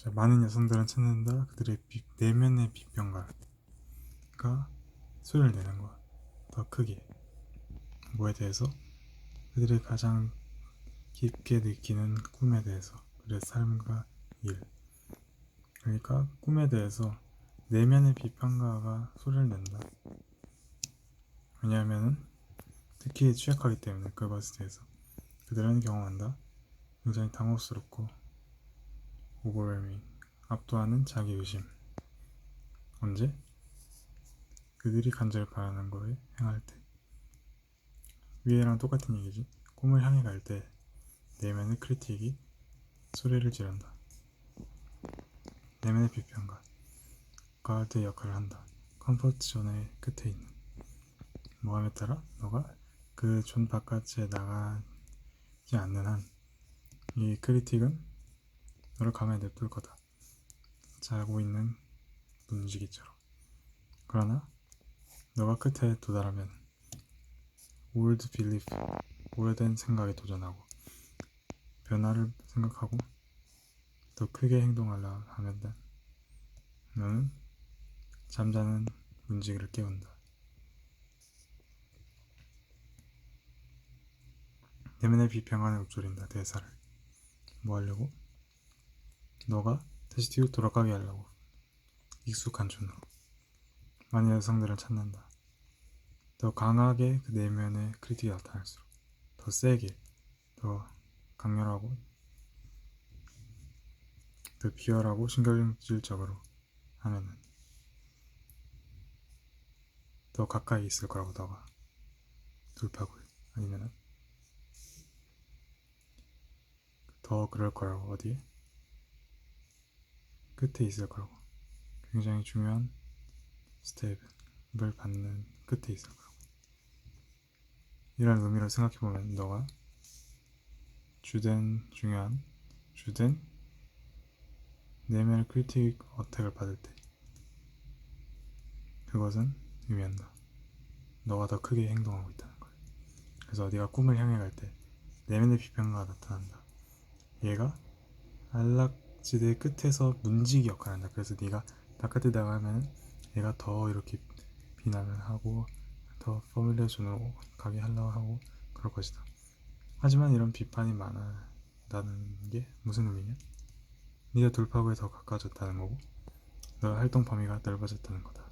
자, 많은 여성들은 찾는다. 그들의 비- 내면의 비평가가 소리를 내는 것. 더 크게. 뭐에 대해서? 그들이 가장 깊게 느끼는 꿈에 대해서. 그들의 삶과 일. 그러니까 꿈에 대해서 내면의 비평가가 소리를 낸다. 왜냐하면은 특히 취약하기 때문에 그것에 대해서 그들은 경험한다. 굉장히 당혹스럽고 오버웰밍, 압도하는 자기 의심. 언제? 그들이 간절히 바라는 거에 행할 때. 위에랑 똑같은 얘기지. 꿈을 향해 갈 때 내면의 크리틱이 소리를 지른다. 내면의 비평가. 가드 역할을 한다. 컴포트 존의 끝에 있는. 모함에 따라 너가 그 존 바깥에 나가지 않는 한 이 크리틱은 너를 가만히 냅둘 거다. 자고 있는 문지기처럼. 그러나 너가 끝에 도달하면 old belief, 오래된 생각에 도전하고 변화를 생각하고 더 크게 행동하려 하면 너는 잠자는 문지기를 깨운다. 내면의 비평안에 읊조린다 대사를 뭐 하려고? 너가 다시 뒤로 돌아가게 하려고 익숙한 존으로 많은 여성들을 찾는다 더 강하게 그 내면의 크리틱이 나타날수록 더 세게 더 강렬하고 더 비열하고 신경질적으로 하면은 더 가까이 있을 거라고 너가 돌파구에 아니면은 더 그럴 거라고 어디에? 끝에 있을 거라고. 굉장히 중요한 스텝을 받는 끝에 있을 거라고. 이런 의미로 생각해 보면 너가 주된 중요한 주된 내면의 크리틱 어택을 받을 때 그것은 의미한다. 너가 더 크게 행동하고 있다는 걸 그래서 네가 꿈을 향해 갈 때 내면의 비평가가 나타난다. 얘가 안락 지대 끝에서 문지기 역할을 한다. 그래서 네가 바깥에 나가면 얘가 더 이렇게 비난을 하고 더 포뮬레 존으로 가게 하려고 하고 그럴 것이다. 하지만 이런 비판이 많아다는 게 무슨 의미냐? 네가 돌파구에 더 가까워졌다는 거고 너의 활동 범위가 넓어졌다는 거다.